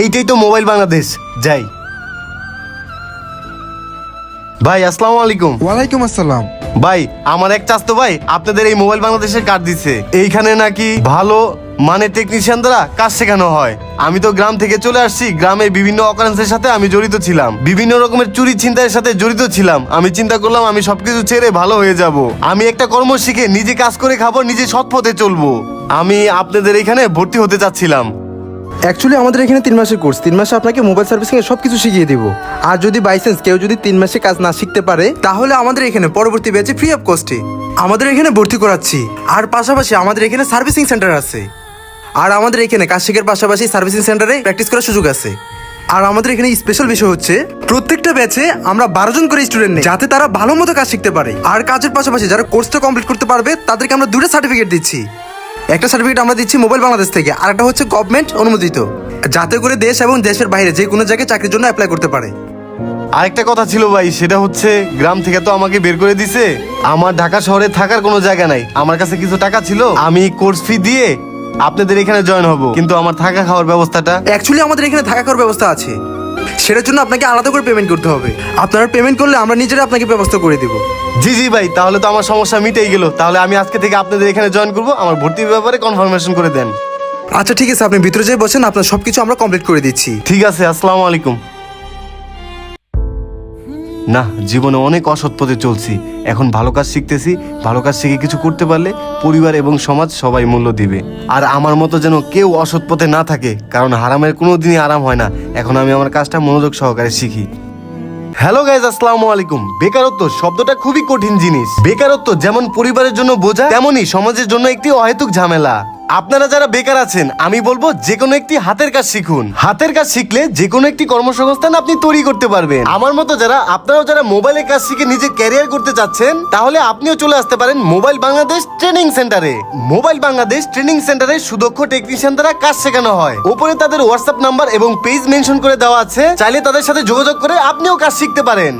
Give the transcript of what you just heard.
এইটাই তো মোবাইল বাংলাদেশ। যাই। ভাই আসসালামু আলাইকুম। ওয়ালাইকুম আসসালাম। ভাই আমার এক চাস্তো ভাই আপনাদের এই মোবাইল বাংলাদেশের কার্ড দিচ্ছে এইখানে নাকি ভালো মানে টেকনিশিয়ান দ্বারা কাজ শেখানো হয়। আমি তো গ্রাম থেকে চলে আসছি গ্রামে বিভিন্ন অকারেন্সের সাথে আমি জড়িত ছিলাম। বিভিন্ন রকমের চুরি ছিনতাইয়ের সাথে জড়িত ছিলাম। আমি চিন্তা করলাম আমি সবকিছু ছেড়ে ভালো হয়ে যাব। আমি একটা কর্ম শিখে নিজে কাজ করে খাব নিজে সৎ পথে চলবো। আমি আপনাদের এখানে ভর্তি হতে চাচ্ছিলাম। অ্যাকচুয়ালি আমাদের এখানে তিন মাসের কোর্স তিন মাসে আপনাকে মোবাইল সার্ভিসিং এর সবকিছু শিখিয়ে দিব। আর যদি বাইচান্স কেউ যদি তিন মাসে কাজ না শিখতে পারে, তাহলে আমাদের এখানে পরবর্তী ব্যাচে ফ্রি অফ কস্টে আমাদের এখানে ভর্তি করাচ্ছি। আর পাশাপাশি আমাদের এখানে সার্ভিসিং সেন্টার আছে। আর আমাদের এখানে কাজ শেখার পাশাপাশি সার্ভিসিং সেন্টারে প্র্যাকটিস করার সুযোগ আছে। আর আমাদের এখানে স্পেশাল বিষয় হচ্ছে, প্রত্যেকটা ব্যাচে আমরা বারো জন করে স্টুডেন্ট নেই, যাতে তারা ভালো মতো কাজ শিখতে পারে। আর কাজের পাশাপাশি যারা কোর্সটা কমপ্লিট করতে পারবে, তাদেরকে আমরা দুটো সার্টিফিকেট দিচ্ছি। একটা সার্টিফিকেট আমরা দিচ্ছি মোবাইল বাংলাদেশ থেকে আর একটা হচ্ছে গভর্নমেন্ট অনুমোদিত যাতে করে দেশ এবং দেশের বাইরে যে কোনো জায়গায় চাকরির জন্য অ্যাপ্লাই করতে পারে। আরেকটা কথা ছিল ভাই সেটা হচ্ছে গ্রাম থেকে তো আমাকে বের করে দিছে আমার ঢাকা শহরে থাকার কোনো জায়গা নাই আমার কাছে কিছু টাকা ছিল আমি কোর্স ফি দিয়ে আপনাদের এখানে জয়েন হব কিন্তু আমার থাকা খাওয়ার ব্যবস্থাটা অ্যাকচুয়ালি আমাদের এখানে থাকা খাওয়ার ব্যবস্থা আছে। সেটার জন্য আপনাকে আলাদা করে পেমেন্ট করতে হবে। আপনারা পেমেন্ট করলে আমরা নিজেরা আপনাকে ব্যবস্থা করে দেবো। জি জি ভাই তাহলে তো আমার সমস্যা মিটেই গেল। তাহলে আমি আজকে থেকে আপনাদের এখানে জয়েন করব আমার ভর্তির ব্যাপারে কনফার্মেশন করে দেন। আচ্ছা ঠিক আছে আপনি ভিতরে যেয়ে বসেন আপনার সবকিছু আমরা কমপ্লিট করে দিচ্ছি। ঠিক আছে আসসালামু আলাইকুম। না, জীবনে অনেক অসৎ পথে চলছি। এখন ভালো কাজ শিখতেছি, ভালো কাজ শিখে কিছু করতে পারলে পরিবার এবং সমাজ সবাই মূল্য দিবে। আর আমার মতো যেন কেউ অসৎ পথে না থাকে, কারণ হারামের কোনো দিনই আরাম হয় না। এখন আমি আমার কাজটা মনোযোগ সহকারে শিখি। হ্যালো গাইজ আসসালামু আলাইকুম। বেকারত্ব শব্দটা খুবই কঠিন জিনিস। বেকারত্ব যেমন পরিবারের জন্য বোঝা, তেমনই সমাজের জন্য একটি অহেতুক ঝামেলা। আপনারা যারা বেকার আছেন, আমি বলব যে কোনো একটি হাতের কাজ শিখুন। হাতের কাজ শিখলে যে কোনো একটি কর্মসংস্থান আপনি তৈরি করতে পারবেন। আমার মতো যারা, আপনারাও যারা মোবাইলে কাজ শিখে নিজে ক্যারিয়ার করতে চাচ্ছেন, তাহলে আপনিও চলে আসতে পারেন মোবাইল বাংলাদেশ ট্রেনিং সেন্টারে মোবাইল বাংলাদেশ ট্রেনিং সেন্টারে সুদক্ষ টেকনিশিয়ান দ্বারা কাজ শেখানো হয়। উপরে তাদের হোয়াটসঅ্যাপ নাম্বার এবং পেজ মেনশন করে দেওয়া আছে। চাইলে তাদের সাথে যোগাযোগ করে আপনিও কাজ শিখতে পারেন।